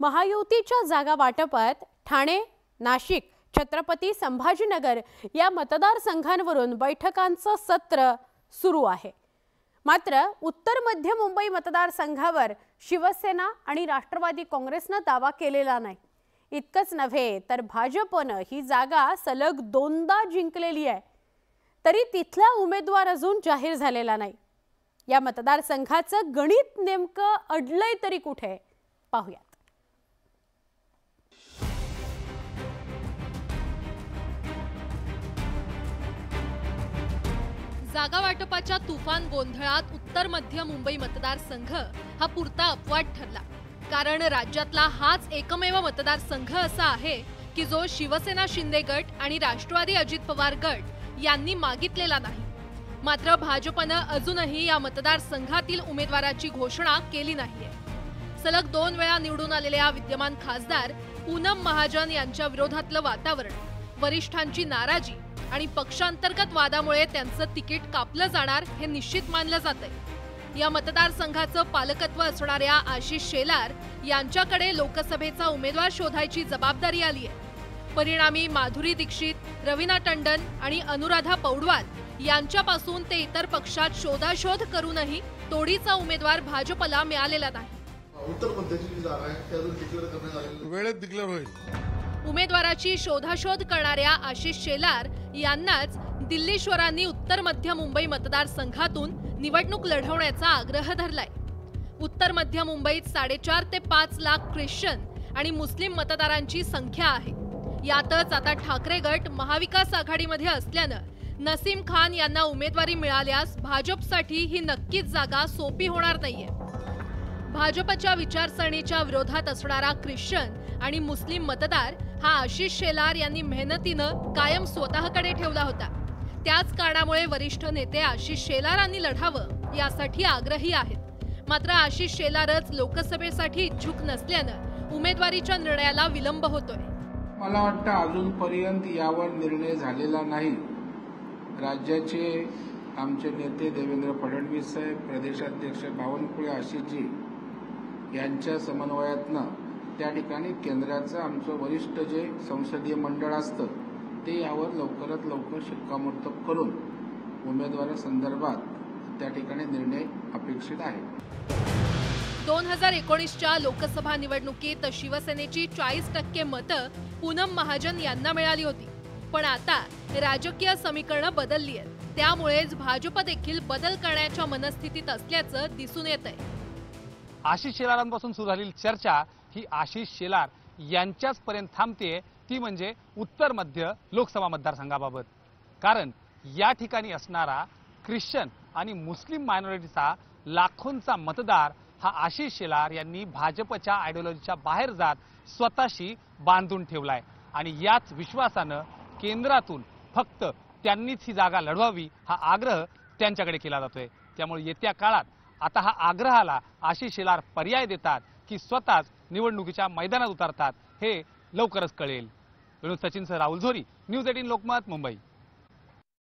महायुतीच्या जागा वाटपात ठाणे नाशिक छत्रपती संभाजीनगर या मतदारसंघांवरून बैठकांचं सत्र सुरू आहे. मात्र उत्तर मध्य मुंबई मतदारसंघावर शिवसेना आणि राष्ट्रवादी काँग्रेसनं दावा केलेला नाही. इतकंच नव्हे तर भाजपनं ही जागा सलग दोनदा जिंकलेली आहे. तरी तिथला उमेदवार अजून जाहीर झालेला नाही. या मतदारसंघाचं गणित नेमकं अडलंय तरी कुठे? पाहूयात. जागा वाटपाच्या तुफान गोंधळात उत्तर मध्य मुंबई मतदारसंघ हा पुरता अपवाद ठरला. कारण राज्यातला हाच एकमेव मतदारसंघ असा आहे की जो शिवसेना शिंदे गट आणि राष्ट्रवादी अजित पवार गट यांनी मागितलेला नाही. मात्र भाजपनं अजूनही या मतदारसंघातील उमेदवाराची घोषणा केली नाहीये. सलग दोन वेळा निवडून आलेल्या विद्यमान खासदार पूनम महाजन यांच्या विरोधातलं वातावरण वरिष्ठांची नाराजी आणि पक्षांतर्गत वादामुळे त्यांचं तिकीट कापलं जाणार हे निश्चित मानलं जातंय. या मतदारसंघाचं पालकत्व असणाऱ्या आशिष शेलार यांच्याकडे लोकसभेचा उमेदवार शोधायची जबाबदारी आली आहे परिणामी माधुरी दीक्षित रवीना टंडन आणि अनुराधा पौडवाल यांच्यापासून ते इतर पक्षात शोधाशोध करूनही तोडीचा उमेदवार भाजपला मिळालेला नाही. उत्तर मध्याची जी जागा आहे ती अजून डिक्लेअर करण्यात आलेली नाही. वेळेत डिक्लेअर होईल. उमेदवाराची शोधाशोध करणाऱ्या आशिष शेलार यांनाच दिल्लीश्वरांनी उत्तर मध्य मुंबई मतदारसंघातून निवडणूक लढवण्याचा आग्रह धरलाय. उत्तर मध्य मुंबईत साडेचार ते पाच लाख ख्रिश्चन आणि मुस्लिम मतदारांची संख्या आहे. यातच आता ठाकरे गट महाविकास आघाडीमध्ये असल्यानं नसीम खान यांना उमेदवारी मिळाल्यास भाजपसाठी ही नक्कीच जागा सोपी होणार नाहीये. भाजपच्या विचारसरणीच्या विरोधात असणारा ख्रिश्चन आणि मुस्लिम मतदार हा आशिष शेलार यांनी मेहनतीनं कायम स्वतःकडे ठेवला होता. त्याच कारणामुळे वरिष्ठ नेते आशिष शेलारांनी लढावं यासाठी आग्रही आहेत. मात्र आशिष शेलारच लोकसभेसाठी इच्छुक नसल्यानं उमेदवारीच्या निर्णयाला विलंब होतोय. मला वाटतं अजूनपर्यंत यावर निर्णय झालेला नाही. राज्याचे आमचे नेते देवेंद्र फडणवीस साहेब प्रदेशाध्यक्ष बावनकुळे आशिषजी यांच्या समन्वयातनं त्या ठिकाणी केंद्राचं आमचं वरिष्ठ जे संसदीय मंडळ असतं ते यावर लवकरात लवकर शिक्कामोर्तब करून उमेदवारासंदर्भात त्या ठिकाणी निर्णय अपेक्षित आहे. दोन हजार एकोणीसच्या लोकसभा निवडणुकीत शिवसेनेची चाळीस टक्के मतं पूनम महाजन यांना मिळाली होती. पण आता राजकीय समीकरणं बदलली आहेत. त्यामुळेच भाजप देखील बदल करण्याच्या मनस्थितीत असल्याचं दिसून येत आहे आशिष शेलारांपासून सुरू झालेली चर्चा ही आशिष शेलार यांच्याच पर्यंत थांबते ती म्हणजे उत्तर मध्य लोकसभा मतदारसंघाबाबत. कारण या ठिकाणी असणारा ख्रिश्चन आणि मुस्लिम मायनॉरिटीचा लाखोंचा मतदार हा आशिष शेलार यांनी भाजपच्या आयडिओलॉजीच्या बाहेर जात स्वतःशी बांधून ठेवलाय. आणि याच विश्वासानं केंद्रातून फक्त त्यांनीच ही जागा लढवावी हा आग्रह त्यांच्याकडे केला जातोय. त्यामुळे येत्या काळात आता हा आग्रहाला आशिष शेलार पर्याय देतात की स्वतःच निवडणुकीच्या मैदानात उतरतात हे लवकरच कळेल. सचिन सचिनसह राहुल झोरी न्यूज एटीन लोकमत मुंबई.